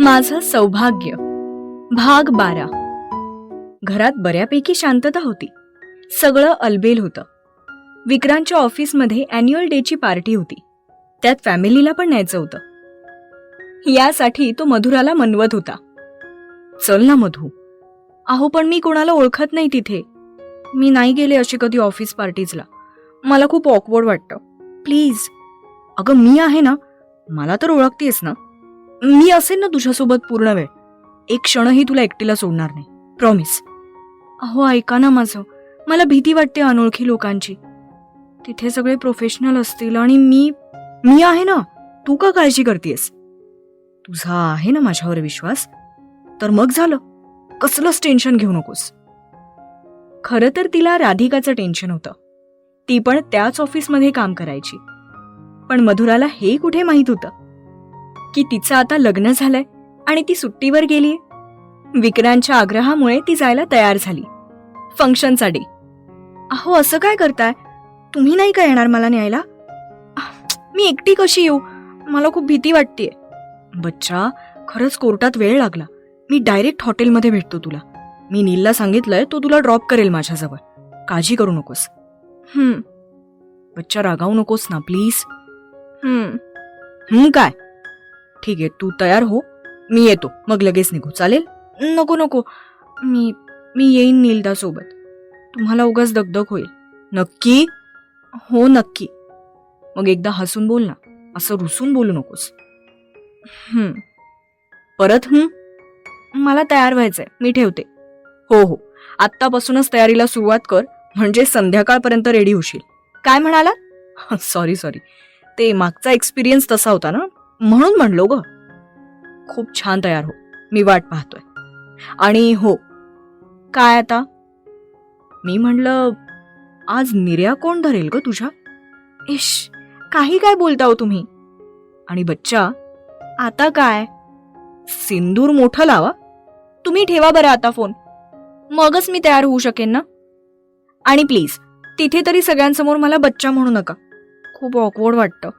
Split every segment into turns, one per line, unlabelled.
माझं सौभाग्य. भाग बारा. घरात बऱ्यापैकी शांतता होती. सगळं अलबेल होतं. विक्रांतच्या ऑफिसमध्ये अॅन्युअल डेची पार्टी होती. त्यात फॅमिलीला पण न्यायचं होतं. यासाठी तो मधुराला मनवत होता. चल ना मधू. अहो पण मी कोणाला ओळखत नाही तिथे. मी नाही गेले अशी कधी ऑफिस पार्टीजला मला खूप ऑकवर्ड वाटतं. प्लीज अगं मी आहे ना? मला तर ओळखतेस ना? मी असेल ना तुझ्यासोबत पूर्ण वेळ. एक क्षणही तुला एकटीला सोडणार नाही. प्रॉमिस अहो ऐका ना माझं. मला भीती वाटते अनोळखी लोकांची. तिथे सगळे प्रोफेशनल असतील आणि मी मी आहे ना तू का काळजी करतेस? तुझा आहे ना माझ्यावर विश्वास? तर मग झालं. कसलंच टेन्शन घेऊ नकोस. खरं तर तिला राधिकाचं टेन्शन होतं. ती पण त्याच ऑफिसमध्ये काम करायची. पण मधुराला हे कुठे माहीत होतं? की तिचं आता लग्न झालंय आणि ती सुट्टीवर गेलीये. विक्रांतच्या आग्रहामुळे ती जायला तयार झाली. फंक्शनचा डे. अहो असं काय करताय? तुम्ही नाही का येणार मला न्यायला? मी एकटी कशी येऊ? मला खूप भीती वाटतेय. बच्चा खरंच कोर्टात वेळ लागला. मी डायरेक्ट हॉटेलमध्ये भेटतो तुला. मी नीलला सांगितलंय तो तुला ड्रॉप करेल माझ्याजवळ. काळजी करू नकोस. हम्म. बच्चा रागावू नकोस ना प्लीज. हम्म. हम्म काय? ठीक आहे तू तयार हो. मी येतो. मग लगेच निघू. चालेल? नको नको. मी मी येईन नीलदा सोबत. तुम्हाला उगाच दगदग होईल. नक्की? हो नक्की. मग एकदा हसून बोल ना. असं रुसून बोलू नकोस. परत हम्म? मला तयार व्हायचंय. मी ठेवते. हो हो. आत्तापासूनच तयारीला सुरुवात कर. म्हणजे संध्याकाळपर्यंत रेडी होशील. काय म्हणाला? Sorry sorry. ते मागचा एक्सपिरियन्स तसा होता ना? म्हणून म्हणलो ग. खूप छान तयार हो. मी वाट पाहतोय. आणि हो काय आता? मी म्हणलं आज निर्या कोण धरेल ग तुझ्या? इश काही काय बोलता हो तुम्ही? आणि बच्चा आता काय? सिंदूर मोठं लावा. तुम्ही ठेवा बरं आता फोन. मगच मी तयार होऊ शकेन ना? आणि प्लीज तिथे तरी सगळ्यांसमोर मला बच्चा म्हणू नका. खूप ऑकवर्ड वाटतं.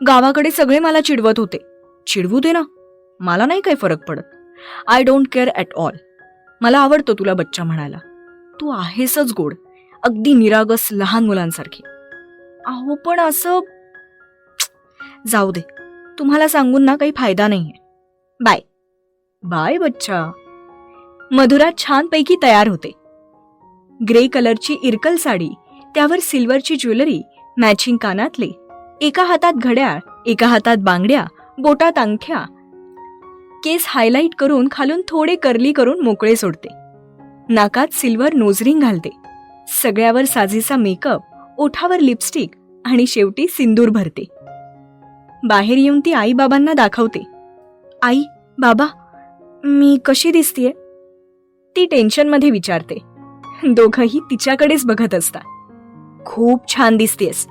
गावाकडे सगळे मला चिडवत होते. चिडवू दे ना. मला नाही काही फरक पडत. I don't care at all मला आवडतो तुला बच्चा म्हणायला. तू आहेसच गोड. अगदी निरागस लहान मुलांसारखी. अहो पण असं जाऊ दे. तुम्हाला सांगून ना काही फायदा नाही आहे बाय बाय बच्चा. मधुरा छानपैकी तयार होते. ग्रे कलरची इरकल साडी त्यावर सिल्वरची ज्वेलरी मॅचिंग कानातले. एका हातात घड्याळ एका हातात बांगड्या बोटात अंगठ्या. केस हायलाइट करून खालून थोडे कर्ली करून मोकळे सोडते. नाकात सिल्वर नोजरिंग घालते. सगळ्यावर साजेसा मेकअप ओठावर लिपस्टिक आणि शेवटी सिंदूर भरते. बाहेर येऊन ती आईबाबांना दाखवते. आई बाबा मी कशी दिसतीये? ती टेन्शनमध्ये विचारते. दोघंही तिच्याकडेच बघत असतात. खूप छान दिसतेस.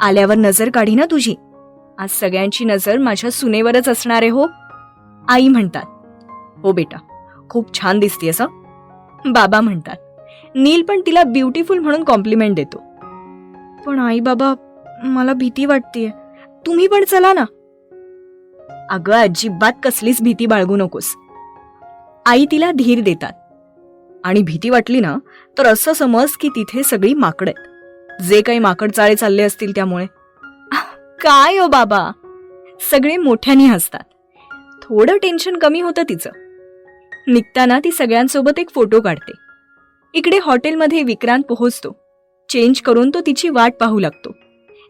आल्यावर नजर काढी ना तुझी. आज सगळ्यांची नजर माझ्या सुनेवरच असणार आहे हो. आई म्हणतात हो बेटा खूप छान दिसते असं बाबा म्हणतात नील पण तिला ब्युटिफुल म्हणून कॉम्प्लिमेंट देतो. पण आई बाबा मला भीती वाटतेय. तुम्ही पण चला ना. अगं अजिबात कसलीच भीती बाळगू नकोस. आई तिला धीर देतात. आणि भीती वाटली ना तर असं समज की तिथे सगळी माकड आहेत. जे काही माकड चाळे चालले असतील त्यामुळे. काय हो बाबा? सगळे मोठ्यानी हसतात. थोडं टेन्शन कमी होतं तिचं. निघताना ती सगळ्यांसोबत एक फोटो काढते. इकडे हॉटेलमध्ये विक्रांत पोहोचतो. चेंज करून तो तिची वाट पाहू लागतो.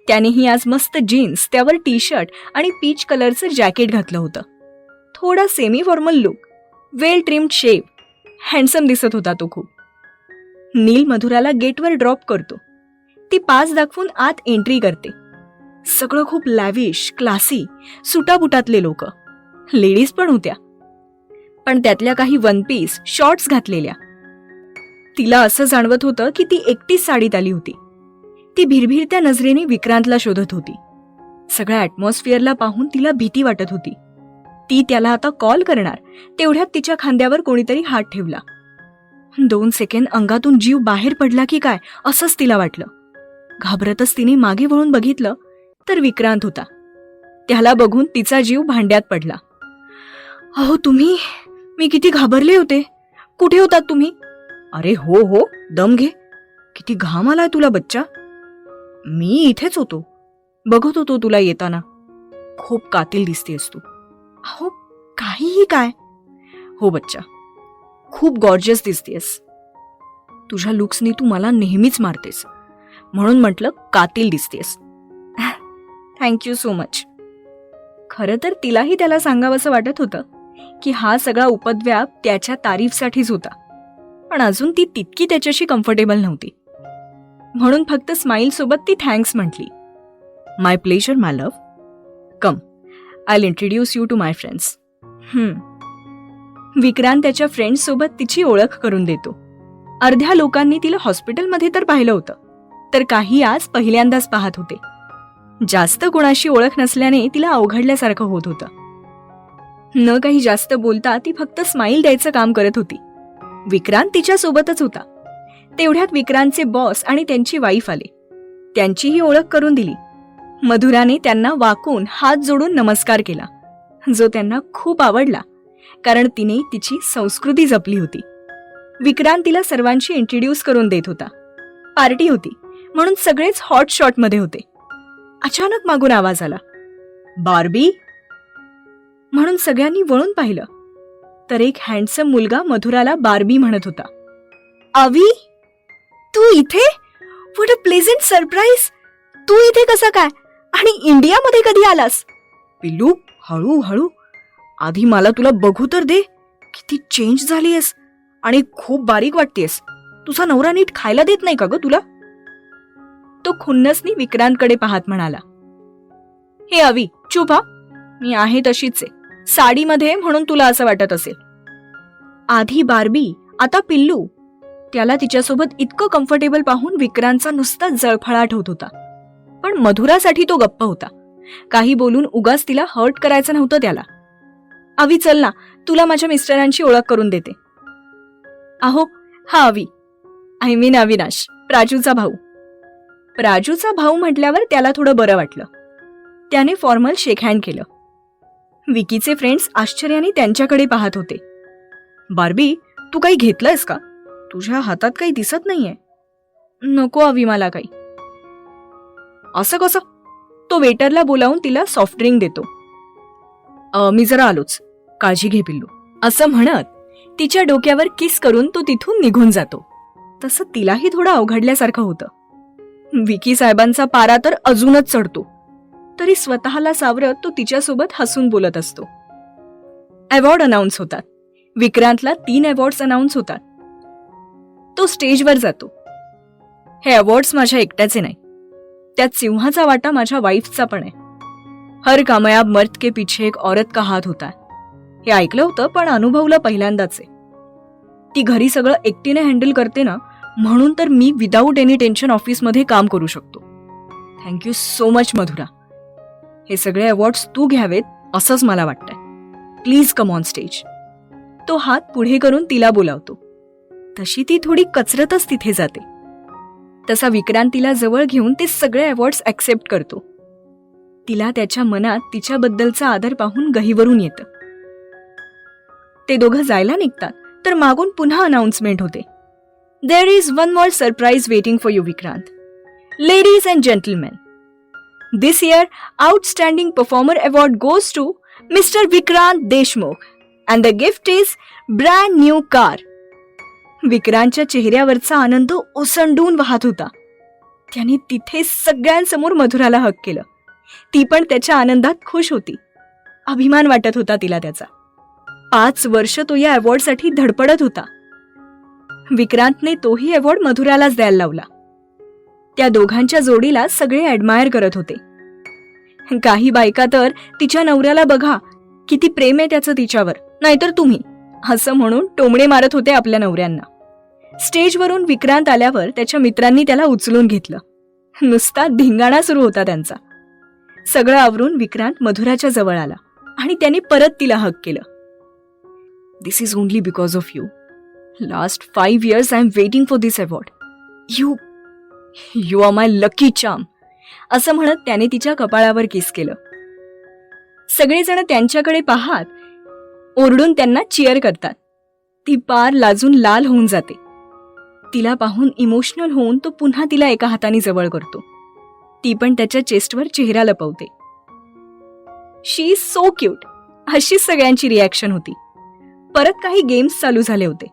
त्यानेही आज मस्त जीन्स त्यावर टी शर्ट आणि पीच कलरचं जॅकेट घातलं होतं. थोडा semi formal look well trimmed shave handsome दिसत होता तो खूप. नील मधुराला गेटवर ड्रॉप करतो. ती पास दाखवून आत एंट्री करते. सगळं खूप लॅविश क्लासी सुटाबुटातले लोक. लेडीज पण होत्या. पण त्यातल्या काही वन पीस शॉर्ट्स घातलेल्या. तिला असं जाणवत होतं की ती एकटीच साडीत आली होती. ती भिरभिरत्या नजरेने विक्रांतला शोधत होती. सगळ्या ॲटमॉस्फिअरला पाहून तिला भीती वाटत होती. ती त्याला आता कॉल करणार तेवढ्यात तिच्या खांद्यावर कोणीतरी हात ठेवला. दोन सेकंद अंगातून जीव बाहेर पडला की काय असंच तिला वाटलं. घाबरतच तिने मागे वळून बघितलं तर विक्रांत होता. त्याला बघून तिचा जीव भांड्यात पडला. अहो तुम्ही? मी किती घाबरले होते. कुठे होतात तुम्ही? अरे हो हो दम घे. किती घाम आलाय तुला बच्चा. मी इथेच होतो. बघत होतो तुला येताना. खूप कातील दिसतेस तू. अहो काहीही काय? हो बच्चा. खूप गॉर्जियस दिसतेस. तुझ्या लुक्सनी तू मला नेहमीच मारतेस. म्हणून म्हटलं कातील दिसतेस. थँक्यू सो मच खरं तर तिलाही त्याला सांगावंसं वाटत होतं की हा सगळा उपद्व्याप त्याच्या तारीफसाठीच होता. पण अजून ती तितकी त्याच्याशी कम्फर्टेबल नव्हती. म्हणून फक्त स्माईलसोबत ती थँक्स म्हटली. My pleasure my love come I introduce you to my friends Vikrant त्याच्या फ्रेंड्ससोबत तिची ओळख करून देतो. अर्ध्या लोकांनी तिला हॉस्पिटलमध्ये तर पाहिलं होतं. तर काही आज पहिल्यांदाच पाहत होते. जास्त कोणाशी ओळख नसल्याने तिला अवघडल्यासारखं होत होतं. न काही जास्त बोलता ती फक्त स्माईल द्यायचं काम करत होती. विक्रांत तिच्या सोबतच होता. तेवढ्यात विक्रांतचे बॉस आणि त्यांची वाईफ आले. त्यांचीही ओळख करून दिली. मधुराने त्यांना वाकून हात जोडून नमस्कार केला. जो त्यांना खूप आवडला कारण तिने तिची संस्कृती जपली होती. विक्रांत तिला सर्वांशी इंट्रोड्यूस करून देत होता. पार्टी होती. म्हणून सगळेच हॉट शॉटमध्ये होते. अचानक मागून आवाज आला. बार्बी? म्हणून सगळ्यांनी वळून पाहिलं. तर एक हँडसम मुलगा मधुराला बार्बी म्हणत होता. अवी? तू इथे? वॉट अ प्लेझंट सरप्राईज तू इथे कसा काय? आणि इंडियामध्ये कधी आलास? पिल्लू हळू हळू आधी मला तुला बघू तर दे. किती चेंज झालीयस. आणि खूप बारीक वाटतेस तुझा नवरा नीट खायला देत नाही का ग तुला? तो खुन्नसनी विक्रांतकडे पाहत म्हणाला हे अवी चुभा मी आहे तशीच आहे साडीमध्ये म्हणून तुला असं वाटत असेल. आधी बार्बी आता पिल्लू. त्याला तिच्यासोबत इतकं कम्फर्टेबल पाहून विक्रांतचा नुसता जळफळाट होत होता. पण मधुरासाठी तो गप्प होता. काही बोलून उगाच तिला हर्ट करायचं नव्हतं त्याला. अवी चल ना. तुला माझ्या मिस्टरांची ओळख करून देते. अहो हा अवी. आय मीन अविनाश प्राजूचा भाऊ. राजूचा भाऊ म्हटल्यावर त्याला थोडं बरं वाटलं. त्याने फॉर्मल शेक हँड केलं. विकीचे फ्रेंड्स आश्चर्याने त्यांच्याकडे पाहत होते. बार्बी तू काही घेतलंयस का? तुझ्या हातात काही दिसत नाहीये. नको हवी मला काही. असं कसं? तो वेटरला बोलावून तिला सॉफ्ट ड्रिंक देतो. मी जरा आलोच. काळजी घे पिल्लू. असं म्हणत तिच्या डोक्यावर किस करून तो तिथून निघून जातो. तसं तिलाही थोडं अवघडल्यासारखं होतं. विकी साहेबांचा पारा तर अजूनच चढतो. तरी स्वतःला सावरत तो तिच्यासोबत हसून बोलत असतो. अवॉर्ड अनाऊन्स होतात. विक्रांतला तीन अवॉर्ड्स अनाऊन्स होतात. तो स्टेजवर जातो. हे अवॉर्ड्स माझ्या एकट्याचे नाही. त्यात सिंहाचा वाटा माझ्या वाईफचा पण आहे. हर कामयाब मर्द के पीछे एक औरत का हात होता हे. ऐकलं होतं पण अनुभवलं पहिल्यांदाच आहे. ती घरी सगळं एकटीने हँडल करते ना म्हणून तर मी विदाऊट एनी टेन्शन ऑफिसमध्ये काम करू शकतो. Thank you so much Madhura. हे सगळे अवॉर्ड्स तू घ्यावेत असंच मला वाटतंय. प्लीज कम ऑन स्टेज तो हात पुढे करून तिला बोलावतो. तशी ती थोडी कचरतच तिथे जाते. तसा विक्रांत तिला जवळ घेऊन ते सगळे अवॉर्ड्स ऍक्सेप्ट करतो. तिला त्याच्या मनात तिच्याबद्दलचा आदर पाहून गहीवरून येतं. ते दोघं जायला निघतात तर मागून पुन्हा अनाउन्समेंट होते. There is one more surprise waiting for you Vikrant ladies and gentlemen, this year Outstanding performer Award goes to mister Vikrant Deshmukh and the gift is brand new car विक्रांतच्या चेहऱ्यावरचा आनंद ओसंडून वाहत होता. त्याने तिथे सगळ्यांसमोर मधुराला हक केलं. ती पण त्याच्या आनंदात खुश होती. अभिमान वाटत होता तिला त्याचा. पाच वर्ष तो या अवॉर्डसाठी धडपडत होता. विक्रांतने तोही अवॉर्ड मधुरालाच द्यायला लावला. त्या दोघांच्या जोडीला सगळे ॲडमायर करत होते. काही बायका तर तिच्या नवऱ्याला बघा किती प्रेम आहे त्याचं तिच्यावर. नाहीतर तुम्ही असं म्हणून टोमडे मारत होते आपल्या नवऱ्यांना. स्टेजवरून विक्रांत आल्यावर त्याच्या मित्रांनी त्याला उचलून घेतलं. नुसता धिंगाणा सुरू होता त्यांचा. सगळं आवरून विक्रांत मधुराच्या जवळ आला आणि त्याने परत तिला हक केलं. This is only because of you last five years I am waiting for this award you you are my lucky charm असं म्हणत त्याने तिच्या कपाळावर किस केलं. सगळेजण त्यांच्याकडे पाहात ओरडून त्यांना चिअर करतात. ती पार लाजून लाल होऊन जाते. तिला पाहून इमोशनल होऊन तो पुन्हा तिला एका हाताने जवळ करतो. ती पण त्याच्या चेस्टवर चेहरा लपवते. शी सो क्यूट अशीच सगळ्यांची रिॲक्शन होती. परत काही गेम्स चालू झाले होते.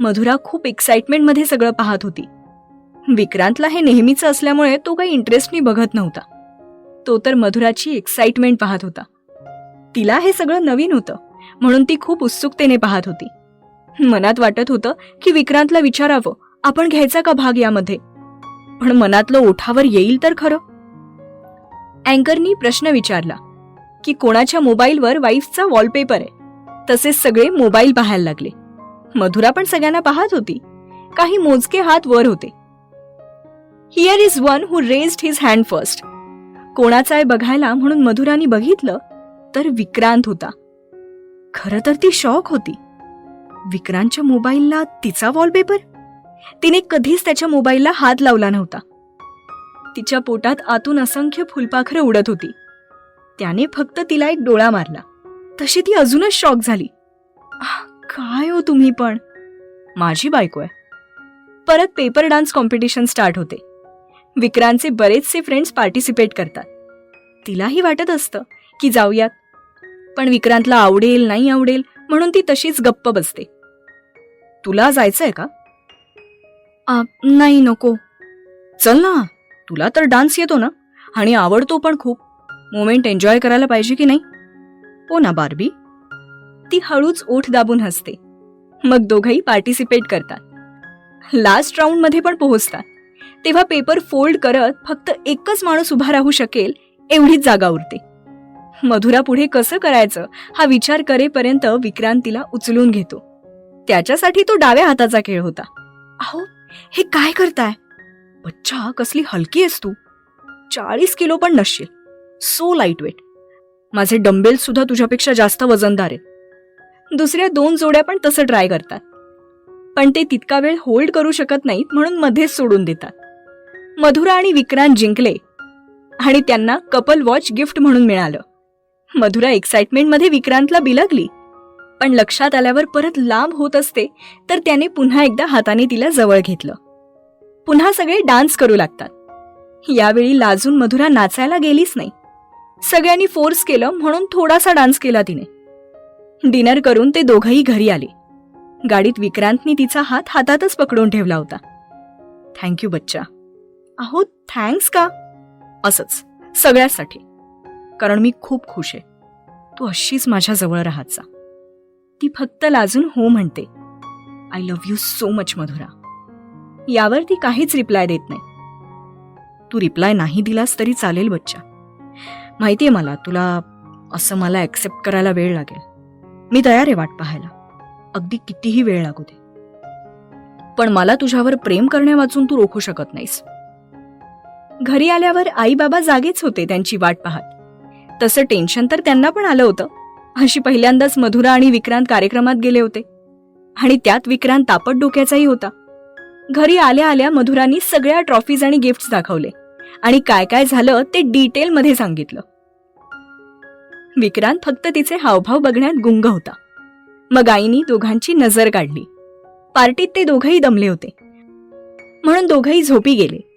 मधुरा खूप एक्साइटमेंटमध्ये सगळं पाहत होती. विक्रांतला हे नेहमीचं असल्यामुळे तो काही इंटरेस्टनी बघत नव्हता. तो तर मधुराची एक्साइटमेंट पाहत होता. तिला हे सगळं नवीन होतं म्हणून ती खूप उत्सुकतेने पाहत होती. मनात वाटत होतं की विक्रांतला विचारावं आपण घ्यायचा का भाग यामध्ये? पण मनातलं ओठावर येईल तर खरं? अँकरनी प्रश्न विचारला की कोणाच्या मोबाईलवर वाईफचा वॉलपेपर आहे? तसेच सगळे मोबाईल पाहायला लागले. मधुरा पण सगळ्यांना पाहत होती. काही मोजके हात वर होते. Here is one who raised his hand first कोणाचा आहे बघायला म्हणून मधुरानी बघितलं तर विक्रांत होता. खरं तर ती शॉक होती. विक्रांतच्या मोबाईलला तिचा वॉलपेपर तिने कधीच त्याच्या मोबाईलला हात लावला नव्हता. तिच्या पोटात आतून असंख्य फुलपाखरं उडत होती. त्याने फक्त तिला एक डोळा मारला. तशी ती अजूनच शॉक झाली. काय हो तुम्ही पण? माझी बायको आहे. परत पेपर डान्स कॉम्पिटिशन स्टार्ट होते. विक्रांतचे बरेचसे फ्रेंड्स पार्टिसिपेट करतात. तिलाही वाटत असतं की जाऊयात. पण विक्रांतला आवडेल नाही आवडेल म्हणून ती तशीच गप्प बसते. तुला जायचंय का? आ, नाही नको. चल ना तुला तर डान्स येतो ना. आणि आवडतो पण खूप. मोमेंट एन्जॉय करायला पाहिजे की नाही? हो ना बार्बी? ती हळूच ओठ दाबून हसते. मग दोघंही पार्टिसिपेट करतात. लास्ट राऊंडमध्ये पण पोहोचतात. तेव्हा पेपर फोल्ड करत फक्त एकच माणूस उभा राहू शकेल एवढीच जागा उरते. मधुरा पुढे कसं करायचं हा विचार करेपर्यंत विक्रांत तिला उचलून घेतो. त्याच्यासाठी तो डाव्या हाताचा खेळ होता. अहो हे काय करताय? बच्चा कसली हलकी आहेस तू. चाळीस किलो पण नसशील. सो लाइट वेट माझे डंबेल सुद्धा तुझ्यापेक्षा जास्त वजनदार आहेत. दुसऱ्या दोन जोड्या पण तसं ट्राय करतात. पण ते तितका वेळ होल्ड करू शकत नाहीत म्हणून मध्येच सोडून देतात. मधुरा आणि विक्रांत जिंकले आणि त्यांना कपल वॉच गिफ्ट म्हणून मिळालं. मधुरा एक्साइटमेंटमध्ये विक्रांतला बिलगली. पण लक्षात आल्यावर परत लांब होत असते तर त्याने पुन्हा एकदा हाताने तिला जवळ घेतलं. पुन्हा सगळे डान्स करू लागतात. यावेळी लाजून मधुरा नाचायला गेलीच नाही. सगळ्यांनी फोर्स केलं म्हणून थोडासा डान्स केला तिने. डिनर करून ते दोघंही घरी आले. गाडीत विक्रांतनी तिचा हात हातातच पकडून ठेवला होता. थँक्यू बच्चा. अहो थँक्स का? असंच सगळ्यासाठी. कारण मी खूप खुश आहे. तू अशीच माझ्याजवळ राहायचा ती फक्त लाजून हो म्हणते. I love you so much Madhura. यावर ती काहीच रिप्लाय देत नाही. तू रिप्लाय नाही दिलास तरी चालेल बच्चा. माहितीये मला तुला असं मला ॲक्सेप्ट करायला वेळ लागेल. मी तयार आहे वाट पाहायला. अगदी कितीही वेळ लागू दे. पण मला तुझ्यावर प्रेम करण्यावाचून तू रोखू शकत नाहीस. घरी आल्यावर आई बाबा जागेच होते त्यांची वाट पाहत. तसं टेन्शन तर त्यांना पण आलं होतं. अशी पहिल्यांदाच मधुरा आणि विक्रांत कार्यक्रमात गेले होते. आणि त्यात विक्रांत तापट डोक्याचाही होता. घरी आल्या आल्या मधुरानी सगळ्या ट्रॉफीज आणि गिफ्ट्स दाखवले. आणि काय काय झालं ते डिटेलमध्ये सांगितलं. विक्रांत फक्त तिचे हावभाव बघण्यात गुंग होता. मग आईनी दोघांची नजर काढली. पार्टीत ते दोघंही दमले होते. म्हणून दोघंही झोपी गेले.